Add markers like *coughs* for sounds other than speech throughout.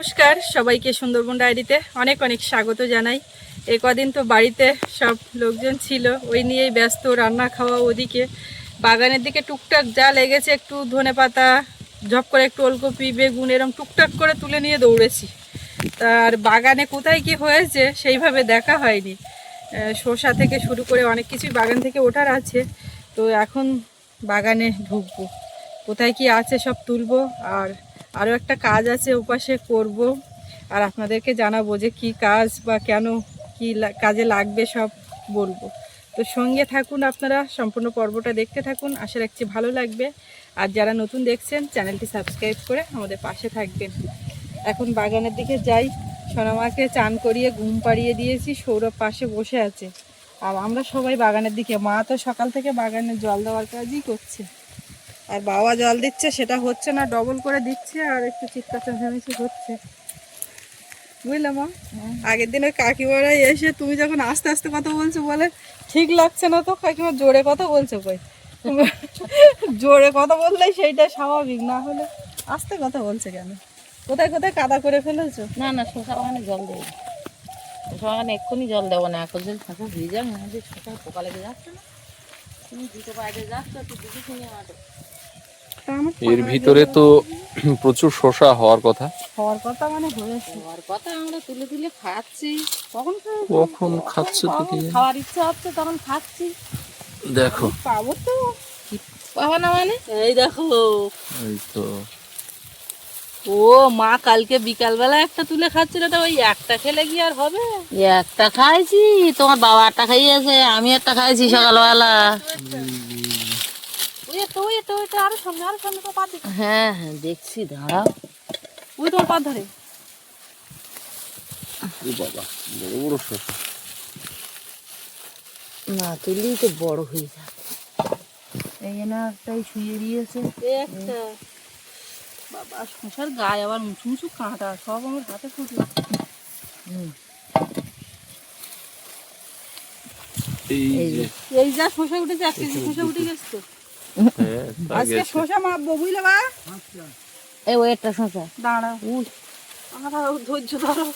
নমস্কার, সবাইকে সুন্দরবন ডায়েরিতে অনেক অনেক স্বাগত জানাই। এই কদিন তো বাড়িতে সব লোকজন ছিল, ওই নিয়েই ব্যস্ত, রান্না খাওয়া ওদিকে। বাগানের দিকে টুকটাক যা লেগেছে, একটু ধনে পাতা, ঝপ করে একটু ওলকপি, বেগুন এরকম টুকটাক করে তুলে নিয়ে দৌড়েছি। তার বাগানে কোথায় কি হয়েছে, সেইভাবে দেখা হয়নি। শসা থেকে শুরু করে অনেক কিছুই বাগান থেকে ওঠার আছে। তো এখন বাগানে ঢুকবো। কোথায় কি আছে সব তুলবো, আর আরও একটা কাজ আছে, ওপাশে করব। আর আপনাদেরকে জানাব যে কি কাজ বা কেন কি কাজে লাগবে সব বলব। তো সঙ্গে থাকুন আপনারা, সম্পূর্ণ পর্বটা দেখতে থাকুন। আশা রাখছি ভালো লাগবে। আর যারা নতুন দেখছেন, চ্যানেলটি সাবস্ক্রাইব করে আমাদের পাশে থাকবেন। এখন বাগানের দিকে যাই। সোনামাকে চান করিয়ে ঘুম পাড়িয়ে দিয়েছি, সৌরভ পাশে বসে আছে। আর আমরা সবাই বাগানের দিকে, মা তো সকাল থেকে বাগানে জল দেওয়ার কাজই করছে। আর বাবা জল দিচ্ছে, সেটা হচ্ছে না ডবল করে দিচ্ছে আর একটু চিৎকার চেঁচামেচি হচ্ছে বুঝলে মা? আগের দিন ওই কাকিমারাই এসে তুমি যখন আস্তে আস্তে কথা বলছো বলে, ঠিক লাগছে না তো? কাকিমা জোরে কথা বলছো, কই? জোরে কথা বললেই সেইটা স্বাভাবিক, না হলে আস্তে কথা বলছে কেন? কোথায় কোথায় কাদা করে ফেলেছো? না না শশা বাগানে জল দেবো শশা বাগানে এক্ষুনি জল দেবো না, এখন যদি শশা ভিজে যাবে শশা পোকা লেগে যাচ্ছে না। তুমি দুটো বাইরে যাচ্ছ, একটু দিদি তা আমার এর ভিতরে তো *clears throat* প্রচুর শসা হওয়ার কথা। হওয়ার কথা মানে হয়েছে। খাওয়ার কথা আমরা তুলে তুলে খাচ্ছি। কখন? কখন খাচ্ছে তো কি খাওয়ার ইচ্ছা হচ্ছে তখন খাচ্ছি। দেখো। পাবো তো। কি পাবো না মানে? এই দেখো। এই তো। ও মা কালকে বিকালবেলা একটা তুলে খাচ্ছিল তো ওই একটা খেলে কি আর হবে? একটা খাইছি তোমার বাবা একটা খাইয়েছে আমি একটা খাইছি সকালবেলা। ওই ওই তো ওই আরও সামনে আরও সামনে তো পা হ্যাঁ হ্যাঁ দেখছি দাঁড়াও। ওই তোমার পা ধরে। বাবা বড় বড় শসা না তুললেই তো বড় হয়ে যাবে। এই জন্য একটাই শুয়ে দিয়েছে। একটা। বাবা শশার গায়ে আবার মুছু মুছু কাঁটা সব আমার হাতে ফুটলো। হুম, এই এই যে। যে। এই যা শশা উঠেছে এক কেজি শশা উঠে গেছে তা। আজকে শশা মাপবো বুঝলে বা একটা শশা দাঁড়া উই, আমার ধৈর্য ধরো।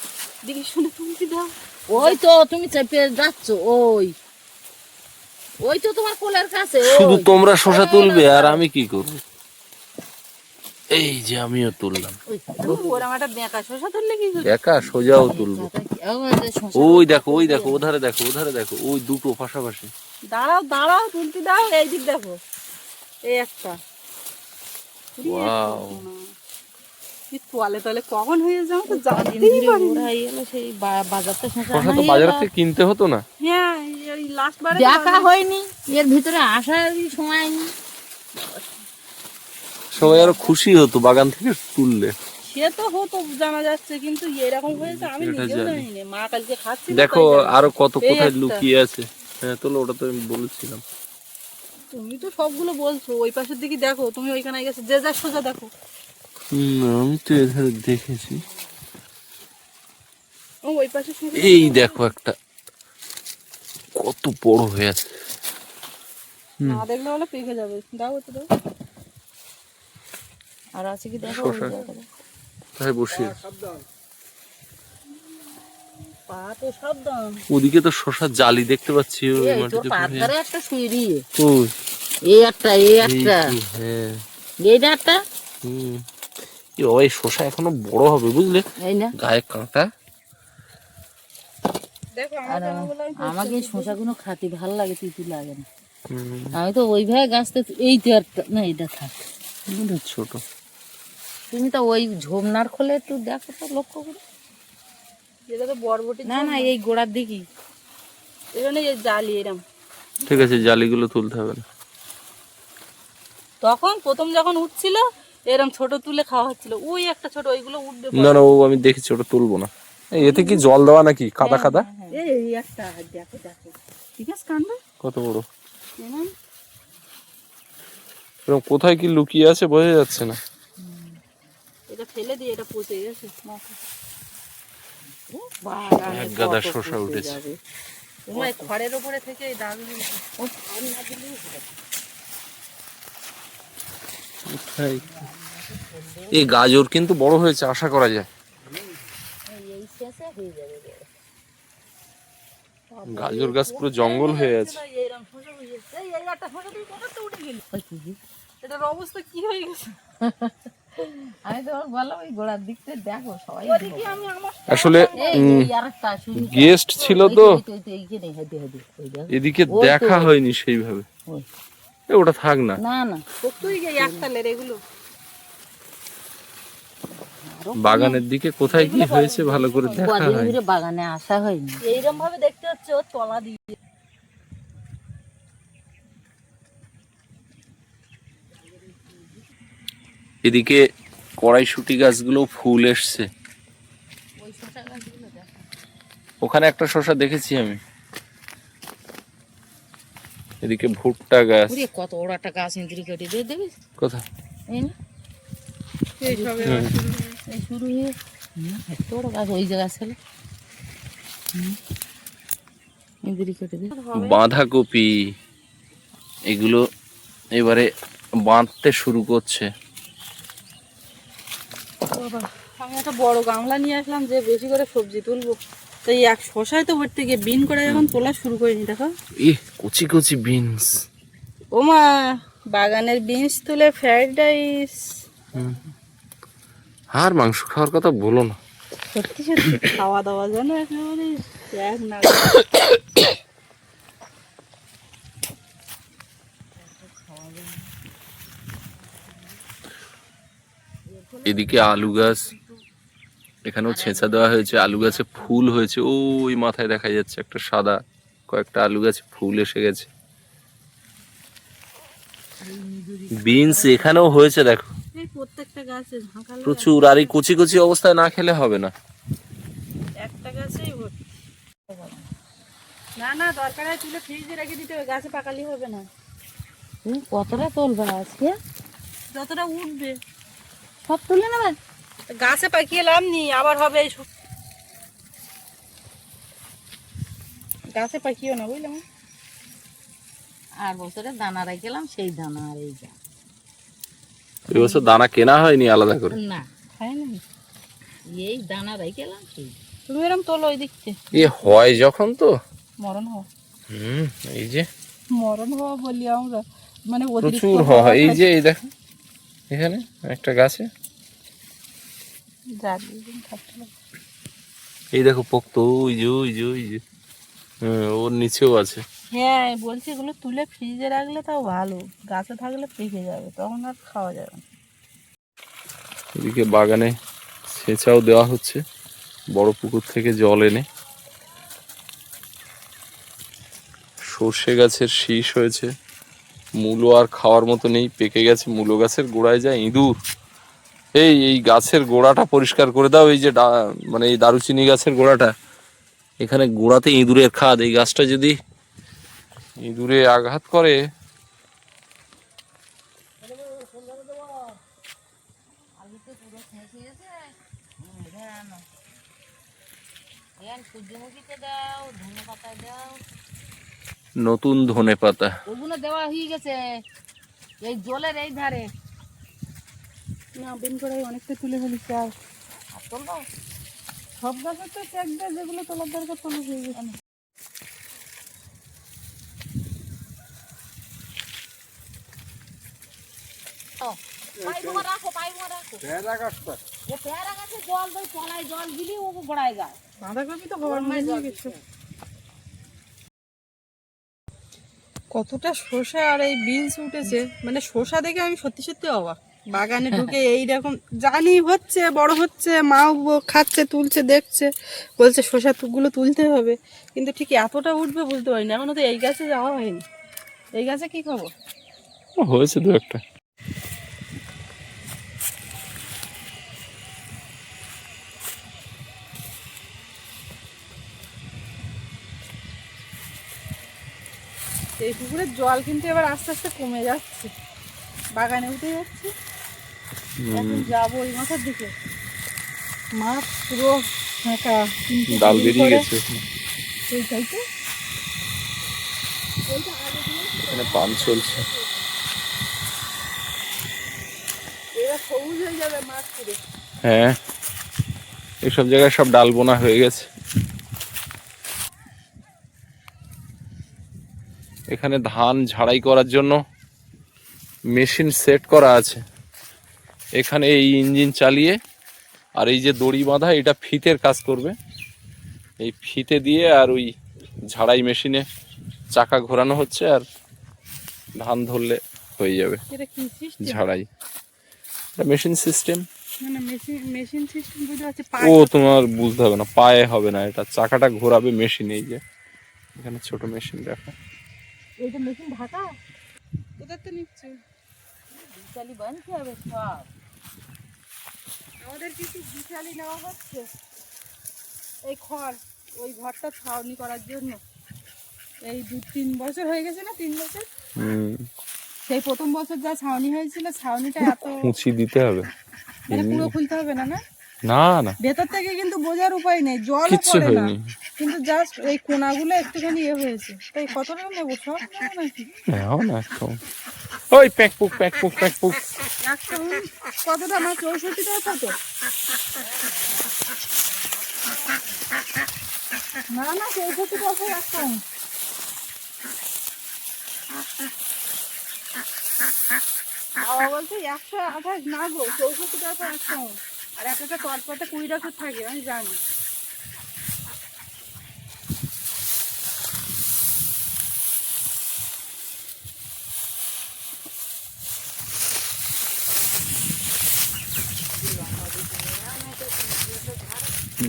দিকে শুনে তুমি দাও। ওই তো তুমি চেপে যাচ্ছ ওই। ওই তো তোমার কোলের কাছে শুধু তোমরা শসা তুলবে আর আমি কি করব? এই যে আমিও তুললাম। শশা একা সোজাও তুলবো। ওই ওই দেখো ওই দেখো ওধারে দেখো ওধারে দেখো ওই দুটো পাশাপাশি। দাঁড়াও দাঁড়াও তুলতে দাও এই দিক দেখো। এই একটা। তোয়ালে তোয়ালে কখন হয়ে যাও তো জানতেই পারি সেই বা- বাজারটা শশা শসা তো বাজার থেকে কিনতে হতো না। হ্যাঁ এই লাস্ট বারে দেখা হয়নি এর ভিতরে আসারই সময় নেই। সবাই আরও খুশি হতো বাগান থেকে তুললে। সে তো হতো জানা যাচ্ছে কিন্তু এরকম হয়েছে আমি নিজেও জানি। জানি না মা কালকে খাচ্ছি দেখো আরও কত কোথায় লুকিয়ে আছে। হ্যাঁ তোলো ওটা তো আমি বলেছিলাম। তুমি তো সবগুলো বলছো ওই পাশের দিকে দেখো তুমি ওইখানে গেছো যে যা সোজা দেখো। আমি তো এধারে দেখেছি। ওই পাশে এই দেখো একটা কত বড় হয়ে আছে। না দেখলে বলে পেকে যাবে। দাও একটু দাও। আর আছে কি দেখো। তাই বসে পা তো সাবধান। ওদিকে তো শশা জালি দেখতে পাচ্ছি ওই মাটিতে একটা শুয়ে ওই, এই একটা এই এই একটা। হ্যাঁ। এইটা একটা। হুম। এ বাবা এই শশা এখনও বড় হবে বুঝলে? গায়ে কাঁটা। আমাকে শশাগুলো খাতে ভালো লাগে তিতু লাগে না। হুম, আমি তো ওইভাবে গাছতে এই তো একটা না এটা থাক। ছোট। তুমি তো ওই ঝোমনার খোলে একটু দেখো তো লক্ষ্য করে। এটা তো বরবটি না না এই গোড়ার দিকই। এখানে এই জালি এরম। ঠিক আছে জালিগুলো তুলতে হবে না। তখন প্রথম যখন উঠছিল এরম ছোট তুলে খাওয়া হচ্ছিল। ওই একটা ছোট ওইগুলো উঠবে না না ও আমি দেখেছি ওটা তুলবো না। এতে কি জল দেওয়া নাকি? কাদা কাদা এই একটা দেখো দেখো। ঠিক আছে কান্ড কত বড়? কোথায় কি লুকিয়ে আছে বোঝা যাচ্ছে না। এটা ফেলে দিয়ে এটা পচে গেছে। এক গাদা শসা উঠেছে। তোমার এই খড়ের উপরে থেকে এই দাগগুলো এই গাজর কিন্তু বড় হয়েছে আশা করা যায়। গাজর গাছ পুরো জঙ্গল হয়ে আছে? এটার অবস্থা কি হয়ে গেছে? *laughs* আসলে গেস্ট ছিল তো। এদিকে দেখা হয়নি সেইভাবে। ওটা থাক না। বাগানের দিকে কোথায় কি হয়েছে ভালো করে দেখা কদিন হয় বাগানে আসা হয়নি। এইরকম ভাবে দেখতে হচ্ছে ওর তলা দিয়ে। এদিকে কড়াইশুটি গাছগুলো ফুল এসছে। ওখানে একটা শসা দেখেছি আমি। এদিকে ভুট্টা গাছ। কত বড় একটা গাছ ইন্দ্রি কেটে দিয়ে দেবে। শুরু হয়ে এত বড় গাছ ওই জায়গা ছিল বাঁধাকপি এগুলো এবারে বাঁধতে শুরু করছে। বাবা, আমি একটা বড় গামলা নিয়ে আসলাম যে বেশি করে সবজি তুলবো। তো এই এক শশায় তো ভর্তি গিয়ে বিন করে এখন তোলা শুরু করিনি দেখো। ই কচি কচি বিনস। ওমা বাগানের বিনস তুলে ফ্রাইড রাইস। আর মাংস খাওয়ার কথা বলো না। সত্যি সত্যি খাওয়া দাওয়া যেন একেবারে এক না *coughs* এদিকে আলু গাছ এখানেও ছেঁচা দেওয়া হয়েছে আলু গাছে ফুল হয়েছে। ওই মাথায় দেখা যাচ্ছে একটা সাদা কয়েকটা আলু গাছে ফুল এসে গেছে। বিনস এখানেও হয়েছে দেখো। প্রত্যেকটা গাছে প্রচুর আর এই কচি কচি অবস্থায় না খেলে হবে না। একটা গাছেই না না দরকার হয় তুলে ফ্রিজে রেখে দিতে হবে গাছে পাকালি হবে না। কতটা তুলবে আজকে? যতটা উঠবে। সব তুলে নেবে গাছে পাকিয়ে লাভ নেই আবার হবে এই সব। গাছে পাকিও না বুঝলাম আর বছরে দানা রেখেলাম সেই দানা আর এই যা। এবছর দানা কেনা হয়নি আলাদা করে? না এই দানা রেখেলাম সেই তুমি এরম তোলো ওই দিক থেকে এ হয় যখন তো। মরণ হওয়া হুম এই যে। মরণ হওয়া বলি আমরা। মানে প্রচুর হয় এই যে এই দেখো। এখানে একটা গাছে যার দিন থাকতে হবে। এই দেখো পোক্ত ওই যে ওই যে ওই যে। হ্যাঁ ওর নিচেও আছে। হ্যাঁ বলছি এগুলো তুলে ফ্রিজে রাখলে তাও ভালো। গাছে থাকলে পেকে যাবে তখন আর খাওয়া যাবে না। এদিকে বাগানে সেচাও দেওয়া হচ্ছে বড় পুকুর থেকে জল এনে। সর্ষে গাছের শীষ হয়েছে। মূলো আর খাওয়ার মতো নেই পেকে গেছে মূলো গাছের গোড়ায় যায় ইঁদুর। এই এই গাছের গোড়াটা পরিষ্কার করে দাও, এই যে মানে এই দারুচিনি গাছের গোড়াটা। এখানে গোড়াতে ইঁদুরের খাদ, এই গাছটা যদি ইঁদুরে আঘাত করে, নতুন ধনে পাতা দেওয়া হয়ে গেছে। এই জলের এই ধারে। না বিন করে অনেকটা তুলে ফেলিস আর সব তো যেগুলো তোলার দরকার হয়ে গেছে। কতটা শসা আর এই বিনস উঠেছে মানে শসা দেখে আমি সত্যি সত্যি অবাক। বাগানে ঢুকে এইরকম জানি হচ্ছে বড় হচ্ছে মাও খাচ্ছে তুলছে দেখছে। বলছে শসা গুলো তুলতে হবে। কিন্তু ঠিক এতটা উঠবে বুঝতে পারিনি। এখনও তো এই গাছে যাওয়া হয়নি। এই গাছে কি খবর হয়েছে দু একটা। এই পুকুরের জল কিন্তু এবার আস্তে আস্তে কমে যাচ্ছে। বাগানে উঠে যাচ্ছে। এখন যাব ওই মাথার দিকে। মাঠ পুরো ফাঁকা ডাল বেরিয়ে গেছে। এখানে পাম্প চলছে। হয়ে হ্যাঁ। এইসব জায়গায় সব ডাল বোনা হয়ে গেছে। এখানে ধান ঝাড়াই করার জন্য মেশিন সেট করা আছে। এখানে এই ইঞ্জিন চালিয়ে আর এই যে দড়ি বাঁধা এটা ফিতের কাজ করবে। এই ফিতে দিয়ে আর ওই ঝাড়াই মেশিনে চাকা ঘোরানো হচ্ছে আর ধান ধরলে হয়ে যাবে এটা কি ঝাড়াই। এটা মেশিন সিস্টেম ও তোমার বুঝতে হবে না পায়ে হবে না এটা। চাকাটা ঘোরাবে মেশিন এই যে। এখানে ছোট মেশিন দেখো। এইটা মেশিন ঢাকা? কোথার তো নিচ্ছে বিকালি বানতে হবে? সব। আমাদের কিছু বিশালি নেওয়া হচ্ছে। এই খড় ওই ঘরটা ছাউনি করার জন্য। এই দু তিন বছর হয়ে গেছে না তিন বছর? সেই প্রথম বছর যা ছাউনি হয়েছিল ছাউনিটা এত *laughs* খুঁচি দিতে হবে। মানে পুরো খুলতে হবে না না? না না। ভেতর থেকে কিন্তু বোঝার উপায় নেই জল পড়ে না। কিন্তু জাস্ট এই কোনাগুলো একটুখানি ইয়ে হয়েছে। তাই কত টাকা নেব সব নাকি? নাও না ওই প্যাক পুক প্যাক পুক প্যাক পুক কতটা আমার চৌষট্টি টাকা কত না না, চৌষট্টি টাকা উল। বাবা একশো আঠাশ, না গো, চৌষট্টি টাকা উল। আর একটা তরপাতে কুড়ি টাকা থাকে, আমি জানি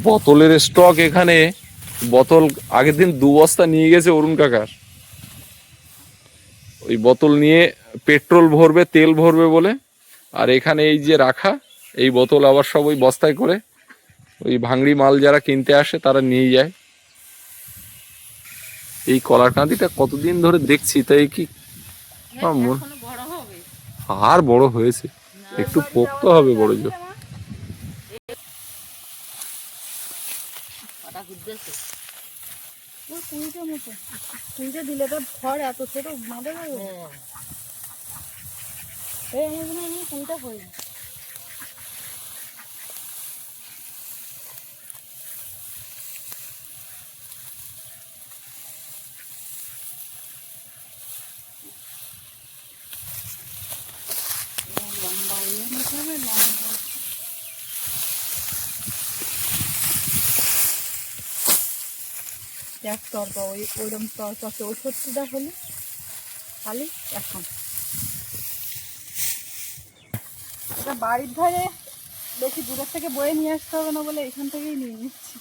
বোতলের স্টক এখানে। বোতল আগের দিন দু বস্তা নিয়ে গেছে অরুণ কাকার। ওই বোতল নিয়ে পেট্রোল ভরবে তেল ভরবে বলে। আর এখানে এই যে রাখা এই বোতল আবার সব ওই বস্তায় করে ওই ভাঙড়ি মাল যারা কিনতে আসে তারা নিয়ে যায়। এই কলার কাঁদিটা কতদিন ধরে দেখছি তাই কি হবে। আর বড় হয়েছে। একটু পোক্ত হবে বড় জোর। ঘুরতেছে ওই কুড়িটা মতো। কুড়িটা দিলে তো ঘর এত ছোট মাদে হ্যাঁ। এই আমার মনে হয় কুড়িটা হয়নি লম্বা ইয়ে নিতে হবে লম্বা এক তরকা ওই ওইরকম তরকা চৌষট্টিটা হলে খালি এখন। এটা বাড়ির ধারে বেশি দূরের থেকে বয়ে নিয়ে আসতে হবে না বলে এখান থেকেই নিয়ে নিচ্ছি।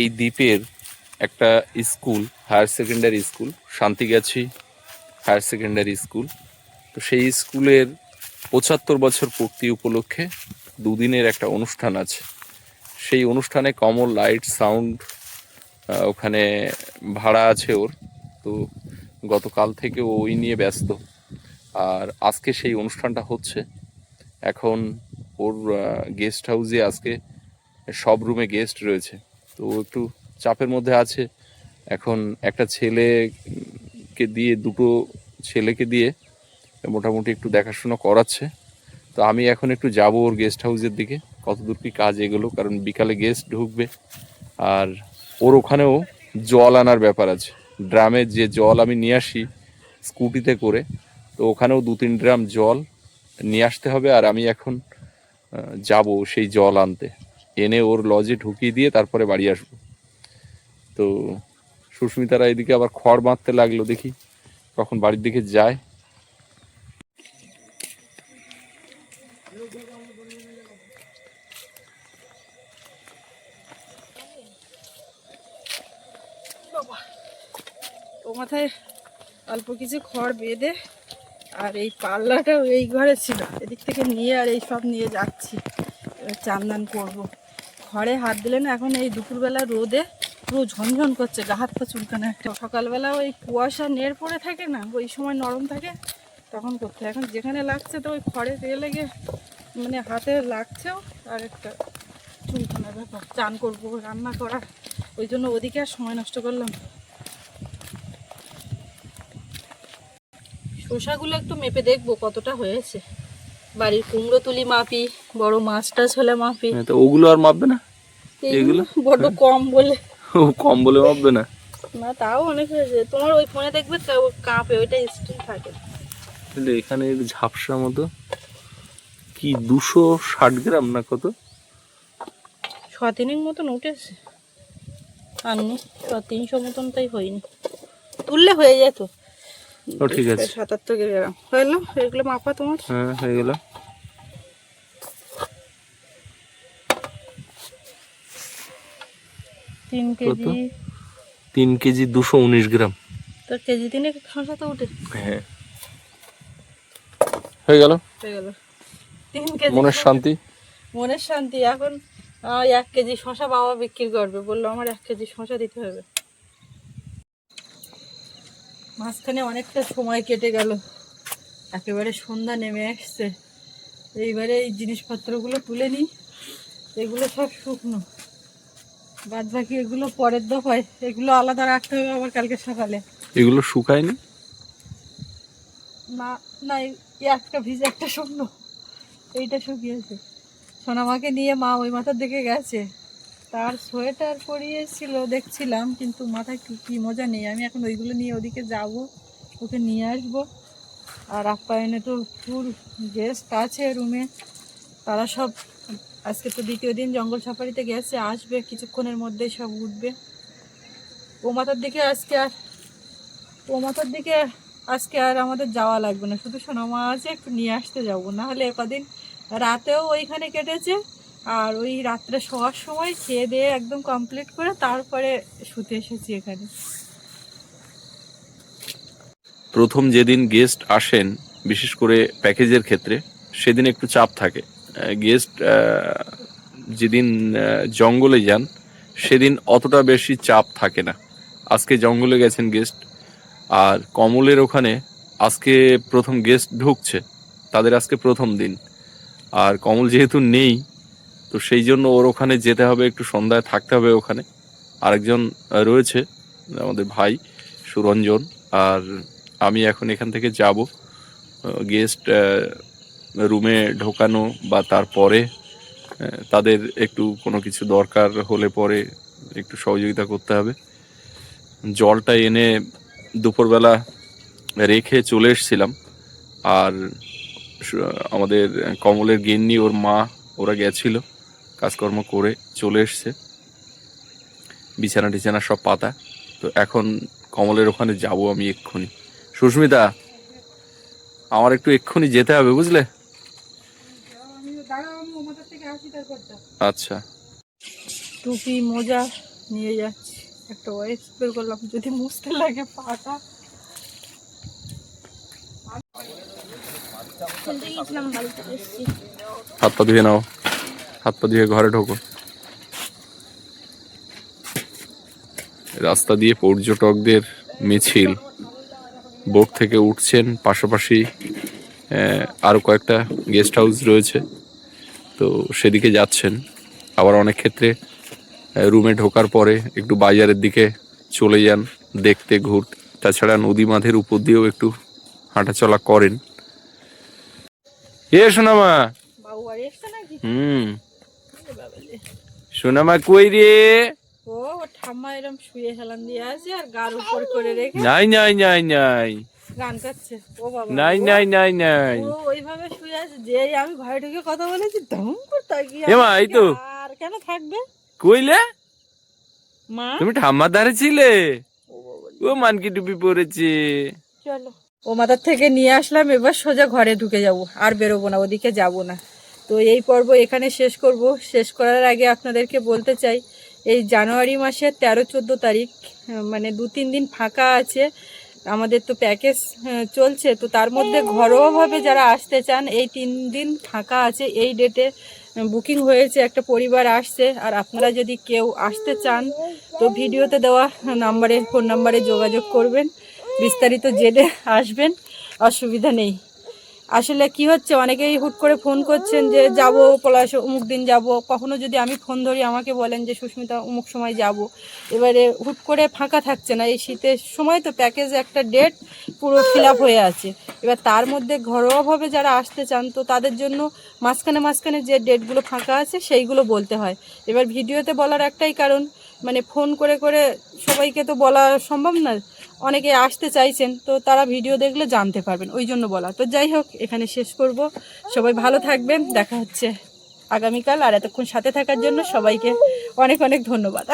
এই দ্বীপের একটা school higher secondary school, Shantigachhi higher secondary school. তো সেই স্কুলের পঁচাত্তর বছর পূর্তি উপলক্ষে দুদিনের একটা অনুষ্ঠান আছে। সেই অনুষ্ঠানে কমল লাইট, সাউন্ড ওখানে ভাড়া আছে ওর। তো গতকাল থেকে ওই নিয়ে ব্যস্ত। আর আজকে সেই অনুষ্ঠানটা হচ্ছে। এখন ওর গেস্ট হাউসে আজকে সব রুমে গেস্ট রয়েছে। তো একটু চাপের মধ্যে আছে। এখন একটা ছেলেকে দিয়ে, দুটো ছেলেকে দিয়ে মোটামুটি একটু দেখাশোনা করাচ্ছে। তো আমি এখন একটু যাব ওর গেস্ট হাউসের দিকে। কতদূর কি কাজ এগুলো, কারণ বিকালে গেস্ট ঢুকবে। আর ওর ওখানেও জল আনার ব্যাপার আছে। ড্রামের যে জল আমি নিয়ে আসি স্কুটিতে করে, তো ওখানেও দু তিন ড্রাম জল নিয়ে আসতে হবে। আর আমি এখন যাব সেই জল আনতে। এনে ওর লজে ঢুকিয়ে দিয়ে তারপরে বাড়ি আসব। তো সুস্মিতারা এদিকে আবার খড় বাঁধতে লাগল দেখি, কখন বাড়ির দিকে যায়। ও মাথায় অল্প কিছু খড় বেঁধে আর এই পাল্লাটাও এই ঘরে ছিল। এদিক থেকে নিয়ে আর এই সব নিয়ে যাচ্ছি। চান্দান করব। ঘরে হাত দিলে না এখন এই দুপুরবেলা রোদে পুরো ঝনঝন করছে গা হাত পা চুলকানো একটা। সকালবেলা ওই কুয়াশা নেড় পড়ে থাকে না ওই সময় নরম থাকে তখন করতে হয়। এখন যেখানে লাগছে তো ওই খড়ে তেল লেগে মানে হাতে লাগছেও আর একটা চুলকানোর ব্যাপার চান করব রান্না করা ওই জন্য ওদিকে আর সময় নষ্ট করলাম। শসাগুলো একটু মেপে দেখব কতটা হয়েছে। বাড়ির কুমড়ো তুলি মাপি বড় মাছ টাছ হলে মাপি। হ্যাঁ, ওগুলো আর মাপবে না? এইগুলো বড্ড কম বলে। ও কম বলে মাপবে না। না তাও অনেক হয়েছে। তোমার ওই ফোনে দেখবে কাঁপে ওইটা স্টিল থাকে। কিন্তু এখানে ঝাপসা মতো কি দুশো ষাট গ্রাম না কত? ছ তিনের মতন উঠেছে। আননি ছ তিনশো মতন তাই হয়নি। তুললে হয়ে যেত ঠিক আছে। সাতাত্তর গ্রাম। হলো? এগুলো মাপা তোমার? হ্যাঁ হয়ে গেল। তিন কেজি। তিন কেজি দুশো উনিশ গ্রাম। তো কেজি তিনে শশা তো উঠে হ্যাঁ। হয়ে গেল? হয়ে গেল। তিন কেজি মনের শান্তি? মনের শান্তি। এখন এক কেজি শশা বাবা বিক্রি করবে। বলল আমার এক কেজি শশা দিতে হবে। মাঝখানে অনেকটা সময় কেটে গেল। একেবারে সন্ধ্যা নেমে আসছে। এইবারে এই জিনিসপত্রগুলো তুলে নিই। এগুলো সব শুকনো। বাদ বাকি এগুলো পরের দফায় এগুলো আলাদা রাখতে হবে আবার কালকে সকালে। এগুলো শুকায়নি? না না এই একটা ভিজে একটা শুকনো এইটা শুকিয়েছে। সোনামাকে নিয়ে মা ওই মাথার দিকে গেছে। তার সোয়েটার পরিয়েছিল দেখছিলাম কিন্তু মাথায় কি কি মজা নেই। আমি এখন ওইগুলো নিয়ে ওদিকে যাব ওকে নিয়ে আসব। আর আপ্যায়নে তো ফুল গেস্ট আছে রুমে তারা সব আজকে তো দ্বিতীয় দিন, জঙ্গল সাফারিতে গেছে, আসবে, কিছুক্ষণের মধ্যেই সব উঠবে। ও মাথার দিকে আজকে আর ও মাথার দিকে আজকে আর আমাদের যাওয়া লাগবে না। শুধু সোনামা আছে, একটু নিয়ে আসতে যাব। না হলে কদিন রাতেও ওইখানে কেটেছে, আর ওই রাত্রে শোয়ার সময় খেয়ে দিয়ে একদম কমপ্লিট করে তারপরে শুতে এসেছি এখানে। প্রথম যেদিন গেস্ট আসেন, বিশেষ করে প্যাকেজের ক্ষেত্রে, সেদিন একটু চাপ থাকে। গেস্ট যেদিন জঙ্গলে যান, সেদিন অতটা বেশি চাপ থাকে না। আজকে জঙ্গলে গেছেন গেস্ট আর কমলের ওখানে আজকে প্রথম গেস্ট ঢুকছে, তাদের আজকে প্রথম দিন। আর কমল যেহেতু নেই, তো সেই জন্য ওর ওখানে যেতে হবে, একটু সন্ধ্যায় থাকতে হবে ওখানে। আরেকজন রয়েছে, আমাদের ভাই সুরঞ্জন, আর আমি এখন এখান থেকে যাব। গেস্ট রুমে ঢোকানো বা তারপরে তাদের একটু কোনো কিছু দরকার হলে পরে একটু সহযোগিতা করতে হবে। জলটা এনে দুপুরবেলা রেখে চলে এসেছিলাম। আর আমাদের কমলের গিন্নি, ওর মা, ওরা গেছিল, কাজকর্ম করে চলে এসছে। বিছানা টিছানা সব পাতা। তো এখন কমলের ওখানে যাব আমি এক্ষুনি। সুস্মিতা, আমার একটু এক্ষুনি যেতে হবে, বুঝলে? আচ্ছা। টুপি মোজা নিয়ে যাচ্ছি। একটা ওয়েস্ট বের করলাম যদি মুছতে লাগে পাটা হাত পা ধুয়ে নাও। হাত পা ধুয়ে ঘরে ঢোকো। রাস্তা দিয়ে পর্যটকদের মিছিল। বোট থেকে উঠছেন পাশাপাশি আহ, আরও কয়েকটা গেস্ট হাউস রয়েছে। তো সেদিকে যাচ্ছেন। আবার অনেক ক্ষেত্রে রুমে ঢোকার পরে একটু বাজারের দিকে চলে যান দেখতে ঘুরতে। তাছাড়া নদী মাধের উপর দিয়েও একটু হাঁটাচলা করেন। এ সোনামা। হুম। সোনামা কই রে? ও ঠাম্মা এরম শুয়ে হেলান দিয়ে আছে আর গার উপর করে রেখে নাই নাই নাই নাই। গান করছে ও বাবা। নাই নাই নাই নাই। ও ওইভাবে শুয়ে আছে যে আমি ঘরে ঢুকে কথা বলেছি ধম করে তাকিয়ে এমা, এই তো। আর কেন থাকবে? কইলে? মা? তুমি ধারে ছিলে? ও মানকি টুপি পরেছে। চলো। ও মাথার থেকে নিয়ে আসলাম এবার সোজা ঘরে ঢুকে যাব আর বেরোবো না ওদিকে যাব না। তো এই পর্ব এখানে শেষ করব। শেষ করার আগে আপনাদেরকে বলতে চাই এই জানুয়ারি মাসের তেরো চোদ্দ তারিখ মানে দু তিন দিন ফাঁকা আছে। আমাদের তো প্যাকেজ চলছে। তো তার মধ্যে ঘরোয়াভাবে যারা আসতে চান, এই তিন দিন ফাঁকা আছে, এই ডেটে বুকিং হয়েছে, একটা পরিবার আসছে। আর আপনারা যদি কেউ আসতে চান, তো ভিডিওতে দেওয়া নাম্বারে ফোন নাম্বারে যোগাযোগ করবেন। বিস্তারিত জেনে আসবেন, অসুবিধা নেই। আসলে কি হচ্ছে? অনেকেই হুট করে ফোন করছেন যে, যাব, পলাশ অমুক দিন যাব। কখনো যদি আমি ফোন ধরি, আমাকে বলেন যে, সুস্মিতা, অমুক সময় যাব। এবারে হুট করে ফাঁকা থাকছে না। এই শীতের সময় তো প্যাকেজ একটা ডেট পুরো ফিল হয়ে আছে। এবার তার মধ্যে ঘরোয়াভাবে যারা আসতে চান, তো তাদের জন্য মাঝখানে মাঝখানে যে ডেটগুলো ফাঁকা আছে, সেইগুলো বলতে হয়। এবার ভিডিওতে বলার একটাই কারণ মানে ফোন করে করে সবাইকে তো বলা সম্ভব না। অনেকে আসতে চাইছেন, তো তারা ভিডিও দেখলে জানতে পারবেন। ওই জন্য বলা। তো যাই হোক, এখানে শেষ করব। সবাই ভালো থাকবেন। দেখা হচ্ছে আগামীকাল। আর এতক্ষণ সাথে থাকার জন্য সবাইকে অনেক অনেক ধন্যবাদ।